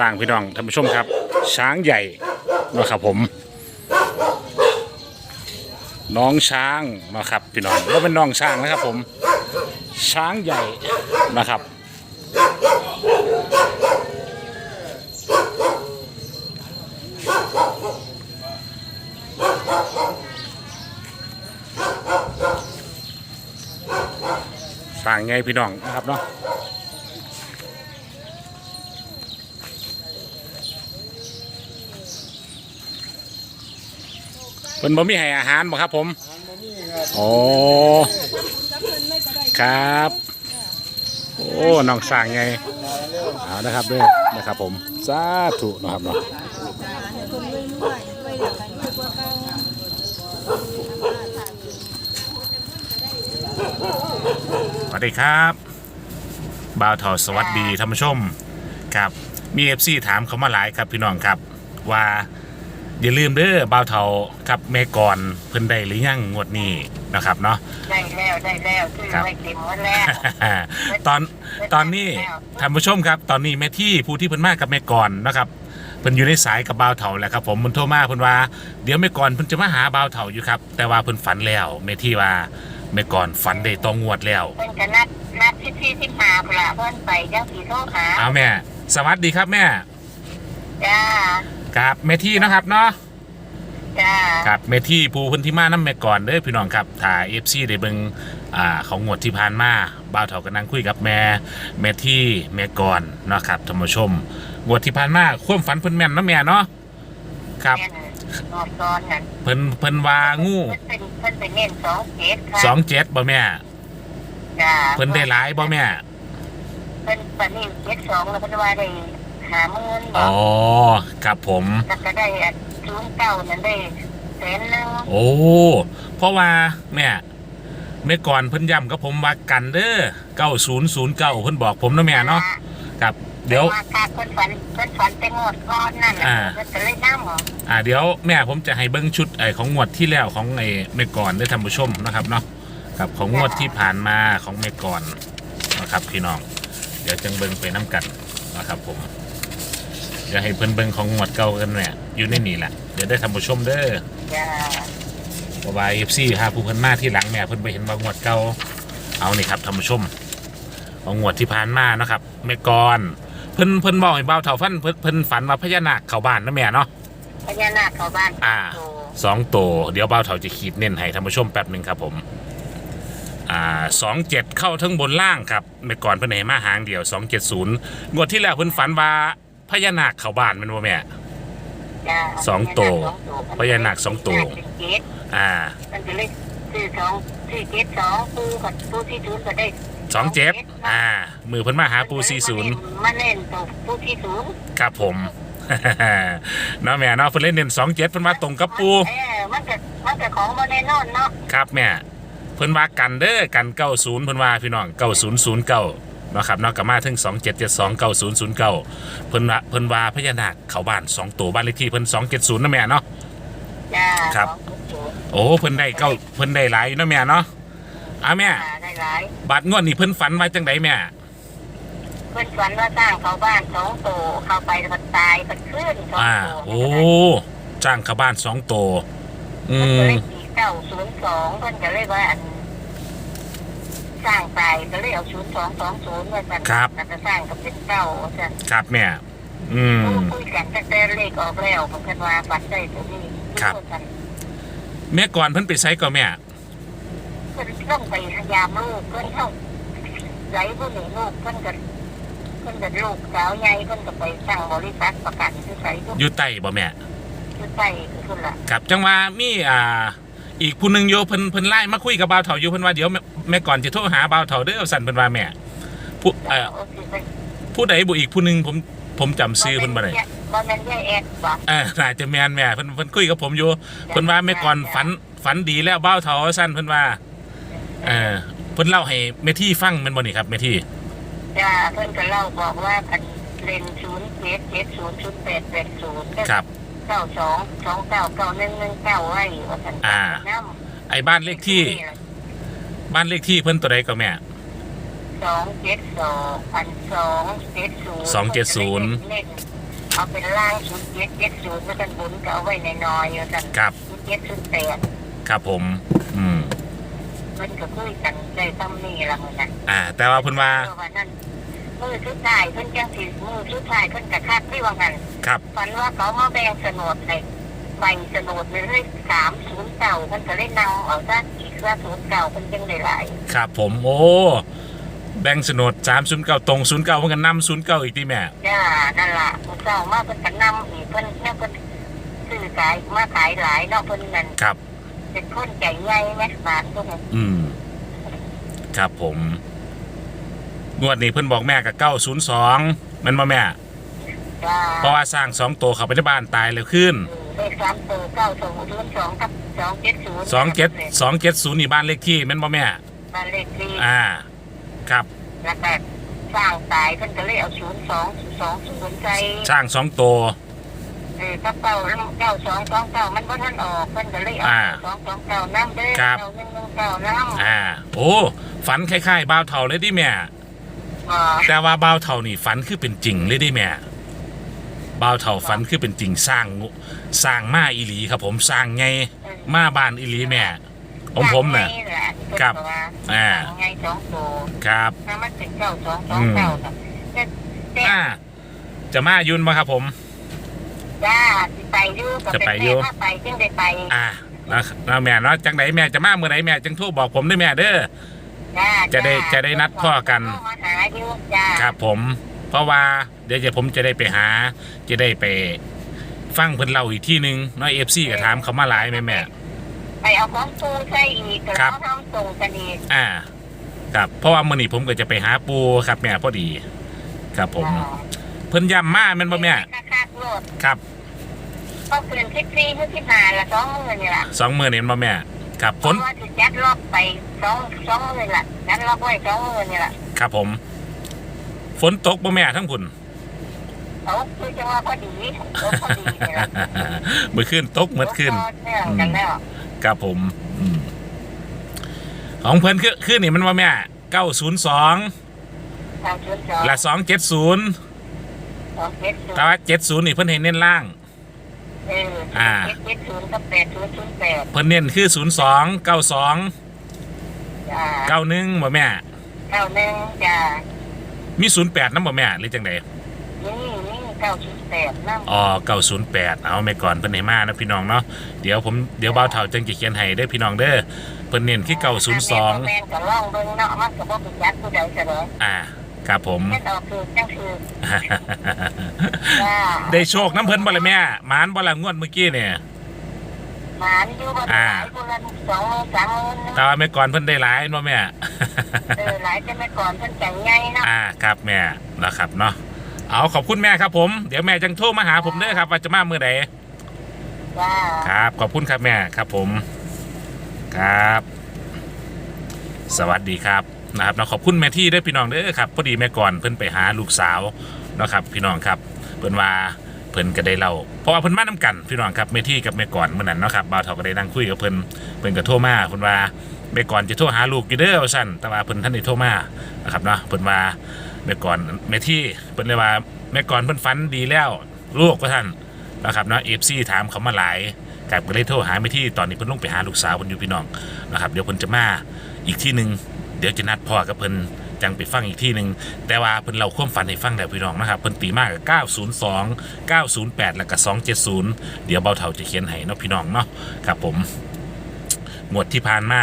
สร้างพี่น้องท่านผู้ชมครับ ช้างใหญ่นะครับผม น้องช้างนะครับพี่น้องว่าเป็นน้องช้างนะครับ ผม ช้างใหญ่นะครับสร้างไงพี่น้องนะครับเนาะ เพิ่นบ่มีให้อาหารบ่ครับผมโอ้ครับ โอ้น้องสร้างไงเอานะครับเด้อนะครับผมสาธุนะครับเนาะคนรวยรวยรวยเดี๋ยวกันรวยกว่าเก่าสวัสดีครับบ่าวเทาสวัสดีท่านผู้ชมครับมีเอฟซีถามเขามาหลายครับพี่น้องครับว่า อย่าลืมเด้อบ่าวเทาครับแม่ก่อนเพิ่นได้หรือยังงวดนี้นะครับเนาะ ได้แล้วได้แล้วซื้อครับไว้เต็มหมดแล้ว ตอนตอนนี้ท่านผู้ชมครับ ตอนนี้แม่ที่ผู้ที่เพิ่นมากับแม่ก่อนนะครับเพิ่นอยู่ในสายกับบ่าวเถาแหละครับ ผมมันโทรมาเพิ่นว่าเดี๋ยวแม่ก่อนเพิ่นจะมาหาบ่าวเถาอยู่ครับ แต่ว่าเพิ่นฝันแล้วแม่ที่ว่าแม่ก่อนฝันได้ต้องงวดแล้วเพิ่นก็นัดนัดที่ที่ที่หาพุ่นละเพิ่นไปจังสีโทรหาเอาแม่ สวัสดีครับแม่ จ้า กับแม่ที่นะครับเนาะจ้ากับแม่ที่ผู้เพิ่นที่มานํแม่ก่อนเด้อพี่น้องครับถ้า FC ได้เบิ่งอ่าของงวดที่ผ่านมาบ่าวเถาก็นั่งคุยกับแม่แม่ที่แม่ก่อนเนาะครับท่านผู้ชมงวดที่ผ่านมาความฝันเพิ่นแม่นเนาะแม่เนาะครับแม่นนอนตอนนั้นเพิ่นเพิ่นว่างูเพิ่นเป็นเพิ่นเป็นเน้นสองเจ็ดค่ะสองเจ็ดบ่แม่ จ้าเพิ่นได้หลายบ่แม่ เพิ่นปานนี้เจ็ดสองแล้วเพิ่นว่าได้ หาหมื่นบอ๋ออกครับผม แล้วก็ได้อันศูนย์เก้านั้นได้แสนหนึงโอ้ เพราะว่าแม่เมื่อก่อนเพิ่นย้ำกับผมว่ากันเด้อ9009เพิ่นบอกผมเนาะแม่เนาะครับ เดี๋ยว มาค่ะเพิ่นฝันเพิ่นฝันไปงวดก่อนนั่นน่ะอ่า เพิ่นก็เลยนำหรออ่าเดี๋ยวแม่ผมจะให้เบิ้งชุดไอของงวดที่แล้วของไอเมก่อนได้ท่านผู้ชมนะครับเนาะกับของงวดที่ผ่านมาของเมก่อนนะครับพี่น้อง เดี๋ยวจังเบิ้งไปน้กันนะครับผม เดี๋ยวให้เพิ่นเบิ้งของงวดเก่ากันเนี่ยอยู่ในนี่แหละเดี๋ยวได้ท่านผู้ชมเด้อจ้าเพราะว่าเอฟซีหาผู้เพิ่นมาที่หลังแม่เพิ่นไปเห็นว่างวดเก่าเอานี่ครับท่านผู้ชมของงวดที่ผ่านมานะครับเมก่อนเพิ่นเพิ่นบอกให้เบาเท่าฟันเพิ่นเพิ่นฝันว่าพญานาคเข้าบ้านนะแม่เนาะพญานาคเข้าบ้านอ่าโตสองตัวเดี๋ยวเบ้าเถาจะขีดเน้นให้ท่านผู้ชมแป๊บหนึ่งครับผมอ่าสองเจ็ดเข้าทั้งบนล่างครับเมื่อก่อนเพิ่นให้มาหางเดียวสองเจ็ดศูนย์งวดที่แล้วเพิ่นฝันว่า พญานาคเข้าบ้านแมันบ่แม่ จ้าสองตัวพญานาคสองตัวเป็นเจ็ดอ่ามันจะเลขสี่สองสี่เจ็ดสองปูกับปูที่ศูนย์ก็ได้สองเจ็ดอ่า มือเพิ่นมาหาปูสี่ศูนย์มาเล่นตัวปูที่ศูนย์ครับผม เนาะแม่เนาะเพิ่นเล่นเน้นสองเจ็ดเพิ่นว่าตรงกับปูเออมันจะมันจะของโมเนนอนเนาะครับแม่เพิ่นว่ากันเด้อกันเก้าศูนย์เพิ่นว่าพี่น้องเก้าศูนย์ศูนย์เก้าเนาะครับเนาะกับมาถึงสองเจ็ดเจ็ดสองเก้าศูนย์ศูนย์เก้าเพิ่นว่าเพิ่นว่าพญานาคเข้าบ้านสองตัวบ้านเลขที่เพิ่นสองเจ็ดศูนย์นะแม่เนาะจ้าครับสองศูนย์โอ้เพิ่นได้เก้าเพิ่นได้หลายอยู่เนาะแม่เนาะอะแม่จ้าได้หลายบัตรงวดนี้เพิ่นฝันไว้จังไดแม่ เพื่อนฝันว่าสร้างเขาบ้านสองตัวเข้าไปมันตายมันขึ้นสองอ่าตัวโอ้จ้างเข้าบ้านสองตัวอืมันก็ม เลยสี่เก้าศูนย์สองเพื่อนก็เลยว่าอันสร้างตาย ก็เลยเอาศูนย์สองสองศูนย์มาสั่นแล้วก็สร้างกับเป็นเก้าสั่นครับแม่ อืม คุยกันตั้งแต่เลขออกแล้วผมคิดว่าฝันได้ตัวนี้ครับกันแม่ก่อนเพิ่นไปไสก็แม่ เพิ่นต้องไปพยายามลูกเพิ่นเข้าไหลผู้หนีลูกเพิ่นก็เพิ่นก็ลูกสาวใหญ่เพิ่นก็ไปสร้างบริษัทประกันที่ใส่ทุกอยู่ใต้บ่แม่ ที่ใส่คือคนละครับจังว่ามีอ่า อีกผู้หนึงโยเพิ่นเพิ่นไล่มาคุยกับบ่าวเฒ่าอยู่เพิ่นว่าเดี๋ยว แม่แม่ก่อนจะโทรหาบ่าวเฒ่าเด้อสั่นเพิ่นว่าแม่ผู้เอ่อโอเคไปผู้ใดบ่อีกผู้หนึงผมผมจำชื่อเพิ่นบ่ได้บ่แม่นยายแอดบ่เออน่าจะแม่นแม่เพิ่นเพิ่นคุยกับผมอยู่เพิ่นว่าแม่ก่อนฝันฝันดีแล้วบ่าวเฒ่าสั่นเพิ่นว่าเออเพิ่นเล่าให้แม่ที่ฟังแม่นบ่นี่ครับแม่ที่จ้าเพิ่นก็เล่าบอกว่าอันเลนศูนย์เจ็ดเจ็ดศูนย์ศูนย์แปดแปดศูนย์ครับเก้าสองสองเก้าเก้าหนึ่งหนึ่งเก้าไว้ว่าซั่นอ่าน้ไอ้บ้านเลขที่ บ้านเลขที่เพิ่นตัวใดก็แม่ สองเจ็ดสองพันสองเจ็ดศูนย์สองเจ็ดศูนย์เล่นเอาเป็นล่างชุดเจ็ดเจ็ดศูนย์แล้วกันบุญก็เอาไว้ในน้อยๆอยู่กันครับชุดเจ็ดชุดแปดครับผม อืม เพิ่นก็คุยกันได้ซ้ำนี่ละมื้อนั้นอ่า แต่ว่าเพิ่นว่าเพราะว่านั่นมือชุดท้ายเพิ่นจังสิมือชุดท้ายเพิ่นก็คาดที่ว่างั้นครับ ฝันว่าเขามาแบ่งโฉนดให้ใบโฉนดเลยเลยสามศูนย์ เก่าเพิ่นก็เลยนำเอาซะอีกซะศูนย์เก่าเพิ่นจังได้หลายครับผมโอ้แบ่งโฉนด3 0 9ตรง0 9เพิ่นก็นำ0 9อีกทีแม่จ้านั่นล่ะมื้อเช้ามาเพิ่นก็นำอีกเพิ่นเนี่ยเพิ่นซื้อขายมาขายหลายเนาะเพิ่นนั่นครับ เป็นคนใจใหญ่แม่บ้านพวกนั้นอืม ครับผม งวดนี้เพิ่นบอกแม่กับ902มันบ่แม่ จ้าเพราะว่าสร้างสองตัวเข้าไปในบ้านตายเลยขึ้น เลขสามตัวเก้าสองศูนย์สองกับ สองเจ็ดศูนย์สองเจ็ดสองเจ็ดศูนย์นี่บ้านเลขที่แม่นบ่แม่ บ้านเลขที่อ่า ครับ แล้วก็สร้างตายเพิ่นก็เลยเอาศูนย์สองสองศูนย์ใจสร้างสองตัว เออถ้าเก้าเก้าสองสองเก้ามันบ่ทันออกเพิ่นก็เลยเอาอ่าสองสองเก้าน้ำเด้อครับ เก้าหนึ่งหนึ่งเก้าน้อ่า โอ้ ฝันคล้ายๆบ่าวเท่าเลยดิแม่ำอ่าแต่ว่าบ่าวเท่านี่ฝันคือเป็นจริงเลยดิแม่ บ่าวเท่าฝันคือเป็นจริงสร้างงูสร้างมาอีหลีครับผมสร้างไงมาบ้านอีหลีแม่ของผมน่ะสร้างไงแหละเพิ่นครับก็ว่าอ่าสร้างไงสองตัวครับ ถ้ามันเป็นเก้าสองสองเก้าน่ะแต่แต่อ่า จะมายุนมาครับผม จ้าสิไปอยู่ก็จะเป็นไปอยู่ แม่ถ้าไปจึงได้ไปอ่านะนะแม่เนาะจังไหนแม่จะมาเมื่อไหนแม่จังโทรบอกผมด้วยแม่เด้อ จ้าจะได้จะได้นัดพ่อกันมาหาอยู่จ้า ครับผม เพราะว่าเดี๋ยวจะผมจะได้ไปหา จะได้ไปฟังเพิ่นเล่าอีกที่หนึ่งเน้อยเอฟซีก็ถามเขามาหลายแม่แม่ไปเอาของปูใส่อีกครับแล้วทำส่งกันอีกอ่า ครับ เพราะว่ามื้อนี้ผมก็จะไปหาปูครับแม่พอดี ครับผม เพิ่นย้ำมาแม่นบ่แม่ค่าคาดโลดครับก็เปลี่ยนคิดฟรีเพื่อคิดหาละสองหมื่นนี่แหละสองมื้อนี่แม่นบ่แม่ครับเพฝนราะว่าจะยัดล็อกไปสองสองหมื่นละยัดล็อกไว้สองหมื่นนี่แหละครับผม ฝนตกบ่แม่ทั้งพุ่น เขาคือจังว่าพอดีเออพอดีนี่แหละมื้อคืนตกมื้อคืนเนี่ยกันแล้วครับผมอืมของเพิ่นคือคือนี่มันว่าแม่902ทางชุนสองและ270สองเจ็ดศูนย์แต่ว่า70นี่เพิ่นให้เน้นล่าง เอออ่าเจ็ดเจ็ดศูนย์กับแปดศูนย์ศูนย์แปดเพิ่นเน้นคือ02 92จ้า91บ่แม่ เก้าหนึ่งจ้ามี08นำบ่แม่หรือจังไดนี่นี่ เก้าศูนย์แปดนั่งอ๋อ908 เอาไปก่อนเพิ่นให้มานะพี่น้องเนาะ เดี๋ยวผมเดี๋ยวเบาเฒ่าจังสิเขียนให้เด้อพี่น้องเด้อ เพิ่นเน้นคือแม่902 แม่ก็ล่องเบิ่งเนาะมันก็บ่เป็นยัดผู้ใดเสนออ่าครับผมแค่ออกคือจังคือจ้าได้โชคน้ำเพิ่นบ่ล่ะแม่หมานบ่ล่ะงวดเมื่อกี้เนี่ย หมานอยู่บ่หลายคนละสองหมื่นสามหมื่นนึงแต่ว่าแม่ก่อนเพิ่นได้หลายบ่แม่ เออหลายจะไม่ก่อนเพิ่นใจใหญ่เนาะ อ่าครับแม่นะครับเนาะ เอาขอบคุณแม่ครับผม เดี๋ยวแม่จังโทรมาหาผมเด้อครับว่าจะมาเมื่อใดจ้าครับ ขอบคุณครับแม่ครับผม ครับ สวัสดีครับนะครับเนาะขอบคุณแม่ที่ได้อพี่น้องเด้อครับพอดีแม่ก่อนเพิ่นไปหาลูกสาวเนาะครับ พี่น้องครับเพิ่นว่าเพิ่นก็ได้เล่าเพราะว่าเพิ่นมานํกันพี่น้องครับแม่ที่กับแม่ก่อนเมื่อนั้นเนาะครับบ่าวเฒ่าก็ได้นั่งคุยกับเพิ่นเพิ่นก็โทรมาเพิ่นว่าแม่ก่อนจะโทรหาลูกอยู่เด้อว่าซั่นแต่ว่าเพิ่นท่านได้โทรมานะครับเนาะเพิ่นว่า แม่ก่อนแม่ที่เพิ่นเลยว่าแม่ก่อนเพิ่นฝันดีแล้วลูกว่าท่านนะครับเนาะ FC ถามเขามาหลายกับก็เลยโทรหาแม่ที่ตอนนี้เพิ่นลงไปหาลูกสาวเพิ่นอยู่พี่น้องนะครับเดี๋ยวเพิ่นจะมาอีกที่หนึ่งเดี๋ยวจะนัดพ่อกับเพิ่นจังไปฟังอีกที่หนึ่งแต่ว่าเพิ่นเราความฝันให้ฟังแล้วพี่น้องนะครับเพิ่นตีมากกับ902 908 แล้วก็270 เดี๋ยวเบาเท่าจะเขียนให้เนาะพี่น้องเนาะครับผมหมวดที่ผ่านมา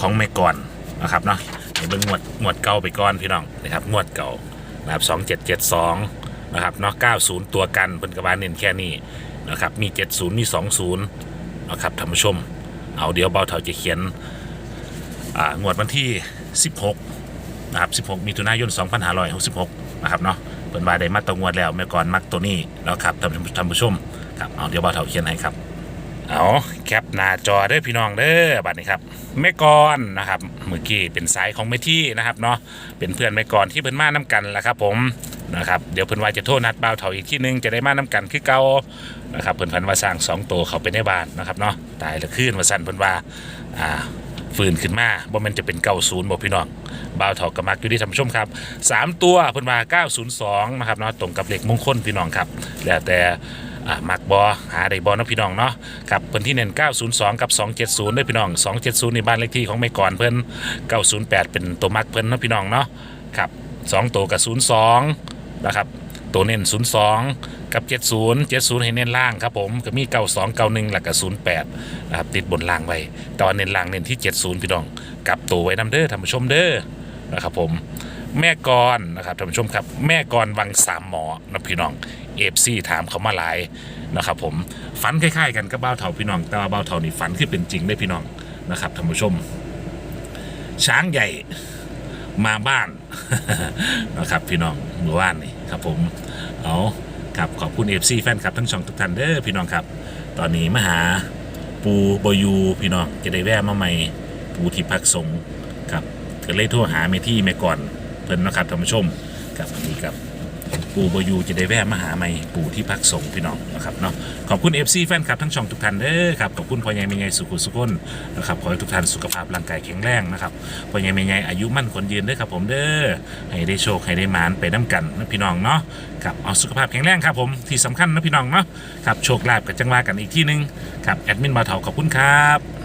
ของแม่ก่อนนะครับเนาะ เดี๋ยวเบิ่งหมวดหมวดเก่าไปก่อนพี่น้องนะครับหมวดเก่านะครับ2772นะครับเนาะ90ตัวกันเพิ่นก็ว่าเน้นแค่นี้นะครับมี70มี20นะครับท่านผู้ชม เอาเดี๋ยวเบาเท่าจะเขียนอ่างวดวันที่ 16นะครับ16 มิถุนายน 2566นะครับเนาะเปิดว่าได้มาตรงวดแล้วเมื่อก่อนมักตัวนี้แล้วครับท่านผู้ท่านผู้ชมครับเอาเดี๋ยวบ่าวเถาเขียนให้ครับ เอาแคปหน้าจอเด้อพี่น้องเด้อบัดนี้ครับแม่กรนะครับเมื่อกี้เป็นสายของแม่ที่นะครับเนาะเป็นเพื่อนแม่กรที่เพิ่นมาน้กันแหละครับ ผมนะครับเดี๋ยวเพิ่นว่าจะโทษนัดบ่าวเถาอีกที่นึงจะได้มาน้กันคือเก่านะครับเพิ่นพันว่าสร้างสองตัวเขาไปในบ้านนะครับเนาะตายละคืนว่าสั่นเพิ่นว่าอ่าฟื้นขึ้นมาบ่มันจะเป็น90บ่พี่น้องบ่าวเถากระมักอยู่ที่ท่านผู้ชมครับ 3 ตัวเพิ่นว่า902นะครับเนาะตรงกับเลขมงคลพี่น้องครับแล้วแต่ อ่ามักบอหาได้บอเนาะพี่น้องเนาะครับเพิ่นที่เน้น902 กับ 270ด้วยพี่น้อง 270ในบ้านเลขที่ของแม่ก่อนเพิ่น908 เป็นตัวมักเพิ่นเนาะพี่น้องเนาะครับ2ตัวกับ02นะครับตัวเน้น02 กับ 70 70 ให้เน้นล่างครับผมก็มี 92 91แล้วก็08นะครับติดบนล่างไว้แต่ว่าเน้นล่างเน้นที่ 70 พี่น้องกลับตัวไว้นำเด้อท่านผู้ชมเด้อนะครับผมแม่กรนะครับท่านผู้ชมครับ แม่กรวังสามหมอนะพี่น้อง เอฟซีถามเขามาหลายนะครับผมฝันคล้ายๆกันกับเบ้าเถาพี่น้อง แต่ว่าเบ้าเถานี่ฝันคือเป็นจริงได้พี่น้องนะครับท่านผู้ชม ช้างใหญ่มาบ้านนะครับพี่น้องเมื่อวานนี่ครับผมเอาครับขอบคุณเอฟซีแฟนคลับทั้งสองทุกท่านเด้อพี่น้องครับ ตอนนี้มาหาปูบอยูพี่น้องจะได้แวะมาใหม่ปูที่พักสงครับก็เลยโทรหาเมที่แม่ก่อนเพิ่นนะครับท่านผู้ชมครับอันนี้ครับ ปู่บอยูจะได้แวะมาหาใหม่ปู่ที่พักสงฆ์พี่น้องนะครับเนาะขอบคุณ FC แฟนคลับทั้งช่องทุกท่านเด้อครับขอบคุณพ่อใหญ่แม่ใหญ่สุขุสุขนนะครับขอให้ทุกท่านสุขภาพร่างกายแข็งแรงนะครับพ่อใหญ่แม่ใหญ่อายุมั่นคนยืนเด้อครับผมเด้อให้ได้โชคให้ได้มานไปน้ำกันนะพี่น้องเนาะครับเอาสุขภาพแข็งแรงครับผมที่สำคัญนะพี่น้องเนาะครับโชคลาภกับจังหวากันอีกที่หนึงครับแอดมินมาเถาขอบคุณครับ